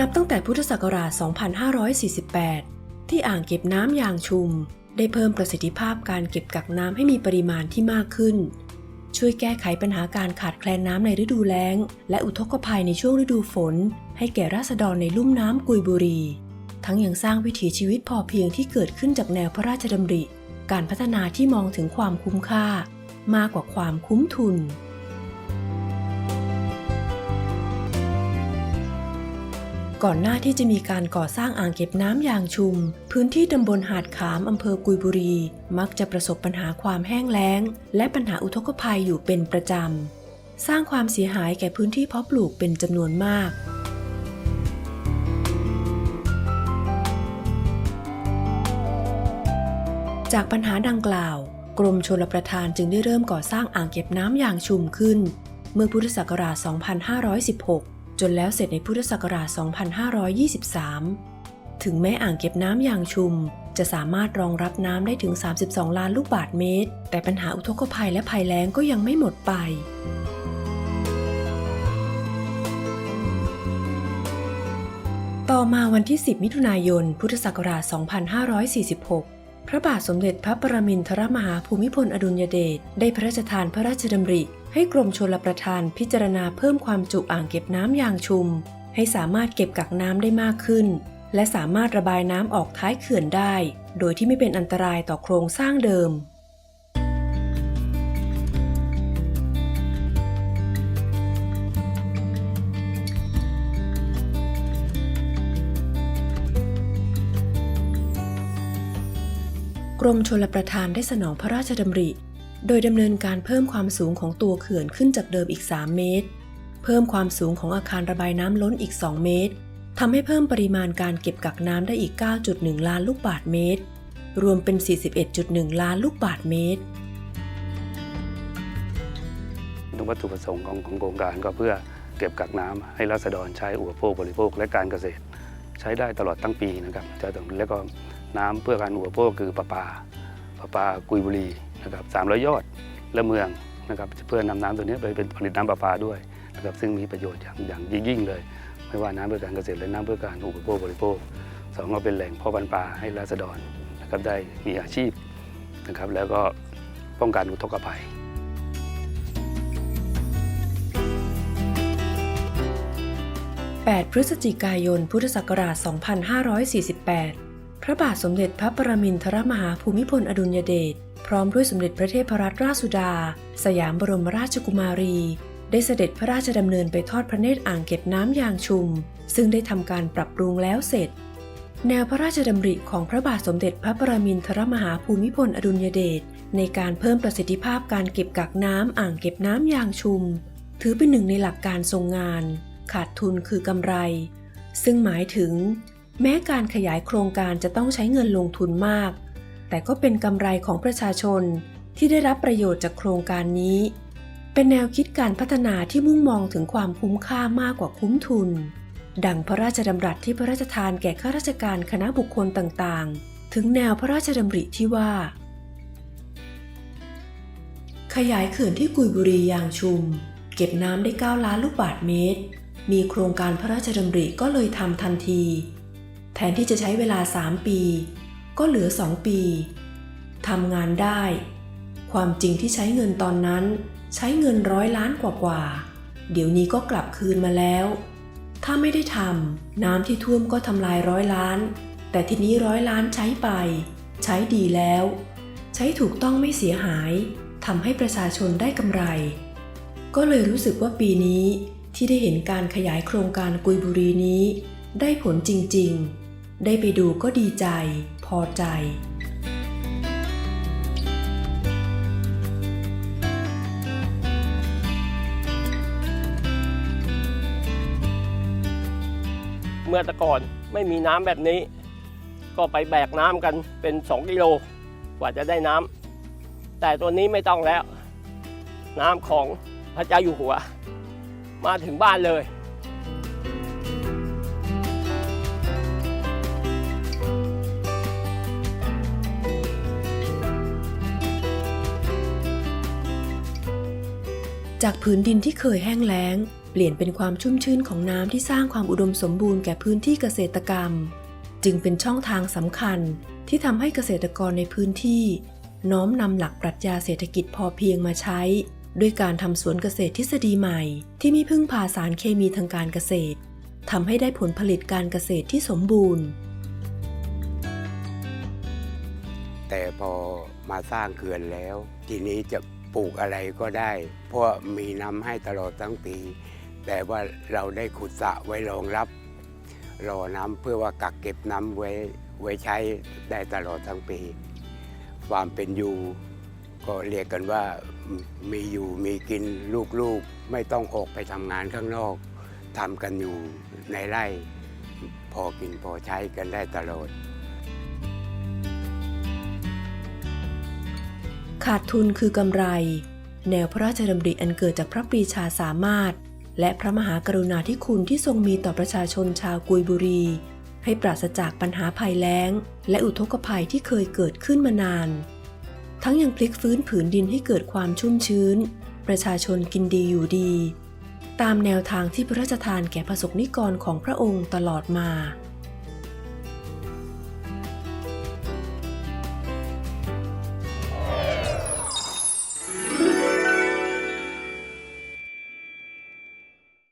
นับตั้งแต่พุทธศักราช 2548 ที่อ่างเก็บน้ำยางชุม ได้เพิ่มประสิทธิภาพการเก็บกักน้ำให้มีปริมาณที่มากขึ้น ช่วยแก้ไขปัญหาการขาดแคลนน้ำในฤดูแล้ง และอุทกภัยในช่วงฤดูฝน ให้แก่ราษฎรในลุ่มน้ำกุยบุรี ทั้งยังสร้างวิถีชีวิตพอเพียงที่เกิดขึ้นจากแนวพระราชดำริ การพัฒนาที่มองถึงความคุ้มค่า มากกว่าความคุ้มทุน ก่อนหน้าที่จะมีการก่อสร้างอ่างเก็บน้ำยางชุม พื้นที่ตำบลหาดขามอำเภอกุยบุรี มักจะประสบปัญหาความแห้งแล้ง และปัญหาอุทกภัยอยู่เป็นประจำ สร้างความเสียหายแก่พื้นที่เพาะปลูกเป็นจำนวนมากจากปัญหาดังกล่าว กรมชลประทานจึงได้เริ่มก่อสร้างอ่างเก็บน้ำยางชุมขึ้น เมื่อพุทธศักราช 2516 จนแล้วเสร็จในพุทธศักราช 2523 ถึงแม้อ่างเก็บน้ำยางชุม จะสามารถรองรับน้ำได้ถึง 32 ล้านลูกบาศก์เมตร แต่ปัญหาอุทกภัยและภัยแล้งก็ยังไม่หมดไปต่อมาวันที่ 10 มิถุนายน พุทธศักราช 2546 พระบาทสมเด็จพระประมินทรมหาภูมิพลอดุลยเดช ได้พระราชทานพระราชดำริ ให้กรมชลประทานพิจารณาเพิ่มความจุอ่างเก็บน้ำยางชุม ให้สามารถเก็บกักน้ำได้มากขึ้น และสามารถระบายน้ำออกท้ายเขื่อนได้ โดยที่ไม่เป็นอันตรายต่อโครงสร้างเดิมกรมชลประทานได้สนองพระราชดำริ โดยดำเนินการเพิ่มความสูงของตัวเขื่อนขึ้นจากเดิมอีก 3 เมตร เพิ่มความสูงของอาคารระบายน้ำล้นอีก 2 เมตรทำให้เพิ่มปริมาณการเก็บกักน้ำได้อีก 9.1 ล้านลูกบาศก์เมตร รวมเป็น 41.1 ล้านลูกบาศก์เมตรวัตถุประสงค์ของของโครงการก็เพื่อเก็บกักน้ำให้รัษฎรใช้อุปโภคบริโภคและการเกษตร ใช้ได้ตลอดทั้งปีนะครับจะต้องแล้วก็น้ำเพื่อการอุปโภคคือประปาประปากุยบุรี นะครับสามร้อยยอดและเมืองนะครับเพื่อนำน้ำตัวนี้ไปเป็นผลิตน้ำประปาด้วยนะครับซึ่งมีประโยชน์อย่างอย่างยิ่งเลย ไม่ว่าน้ำเพื่อการเกษตรและน้ำเพื่อการอุปโภคบริโภคสองก็เป็นแหล่งพาะพันธุ์ปลาให้รัษฎรนะครับได้มีอาชีพนะครับแล้วก็ป้องกันอุทกภัย8พฤศจิกายน พุทธศักราช 2548 พระบาทสมเด็จพระประมินทรมหาภูมิพลอดุลยเดชพร้อมด้วยสมเด็จพระเทพรัตนราชสุดา สยามบรมราชกุมารี ได้เสด็จพระราชดำเนินไปทอดพระเนตรอ่างเก็บน้ำยางชุม ซึ่งได้ทำการปรับปรุงแล้วเสร็จ แนวพระราชดำริของพระบาทสมเด็จพระประมินทรมหาภูมิพลอดุลยเดชในการเพิ่มประสิทธิภาพการเก็บกักน้ำอ่างเก็บน้ำยางชุม ถือเป็นหนึ่งในหลักการทรงงาน ขาดทุนคือกำไร ซึ่งหมายถึง แม้การขยายโครงการจะต้องใช้เงินลงทุนมาก แต่ก็เป็นกำไรของประชาชนที่ได้รับประโยชน์จากโครงการนี้ เป็นแนวคิดการพัฒนาที่มุ่งมองถึงความคุ้มค่ามากกว่าคุ้มทุน ดังพระราชดำรัสที่พระราชทานแก่ข้าราชการคณะบุคคลต่างๆ ถึงแนวพระราชดำริที่ว่า ขยายเขื่อนที่กุยบุรียางชุม เก็บน้ำได้ 9 ล้านลูกบาศก์เมตร มีโครงการพระราชดำริก็เลยทำทันที แทนที่จะใช้เวลา 3 ปี ก็เหลือ 2 ปีทำงานได้ ความจริงที่ใช้เงินตอนนั้น ใช้เงินร้อยล้านกว่าๆเดี๋ยวนี้ก็กลับคืนมาแล้ว ถ้าไม่ได้ทำน้ำที่ท่วมก็ทำลายร้อยล้าน แต่ทีนี้ร้อยล้านใช้ไป ใช้ดีแล้ว ใช้ถูกต้องไม่เสียหายทำให้ประชาชนได้กำไร ก็เลยรู้สึกว่าปีนี้ที่ได้เห็นการขยายโครงการกุยบุรีนี้ ได้ผลจริง ๆ ได้ไปดูก็ดีใจ พอใจ เมื่อแต่ก่อนไม่มีน้ำแบบนี้ ก็ไปแบกน้ำกันเป็น 2 กิโลกว่าจะได้น้ำแต่ตัวนี้ไม่ต้องแล้ว น้ำของพระเจ้าอยู่หัว มาถึงบ้านเลย จากผืนดินที่เคยแห้งแล้ง เปลี่ยนเป็นความชุ่มชื้นของน้ำที่สร้างความอุดมสมบูรณ์แก่พื้นที่เกษตรกรรม จึงเป็นช่องทางสำคัญที่ทำให้เกษตรกรในพื้นที่ น้อมนำหลักปรัชญาเศรษฐกิจพอเพียงมาใช้ ด้วยการทำสวนเกษตรทฤษฎีใหม่ ที่ไม่พึ่งพาสารเคมีทางการเกษตรทำให้ได้ผลผลิตการเกษตรที่สมบูรณ์ แต่พอมาสร้างเขื่อนแล้ว ทีนี้จะ ปลูกอะไรก็ได้ เพราะมีน้ำให้ตลอดทั้งปี แต่ว่าเราได้ขุดสระไว้รองรับ รอน้ำเพื่อว่ากักเก็บน้ำไว้ไว้ใช้ได้ตลอดทั้งปี ความเป็นอยู่ก็เรียกกันว่ามีอยู่มีกินลูกๆ ไม่ต้องออกไปทำงานข้างนอกทำกันอยู่ในไร่ พอกินพอใช้กันได้ตลอด ขาดทุนคือกำไร แนวพระราชดำริอันเกิดจากพระปรีชาสามารถ และพระมหากรุณาธิคุณที่ทรงมีต่อประชาชนชาวกุยบุรี ให้ปราศจากปัญหาภัยแล้ง และอุทกภัยที่เคยเกิดขึ้นมานาน ทั้งยังพลิกฟื้นผืนดินให้เกิดความชุ่มชื้น ประชาชนกินดีอยู่ดี ตามแนวทางที่พระราชทานแก่ประสบนิกรของพระองค์ตลอดมา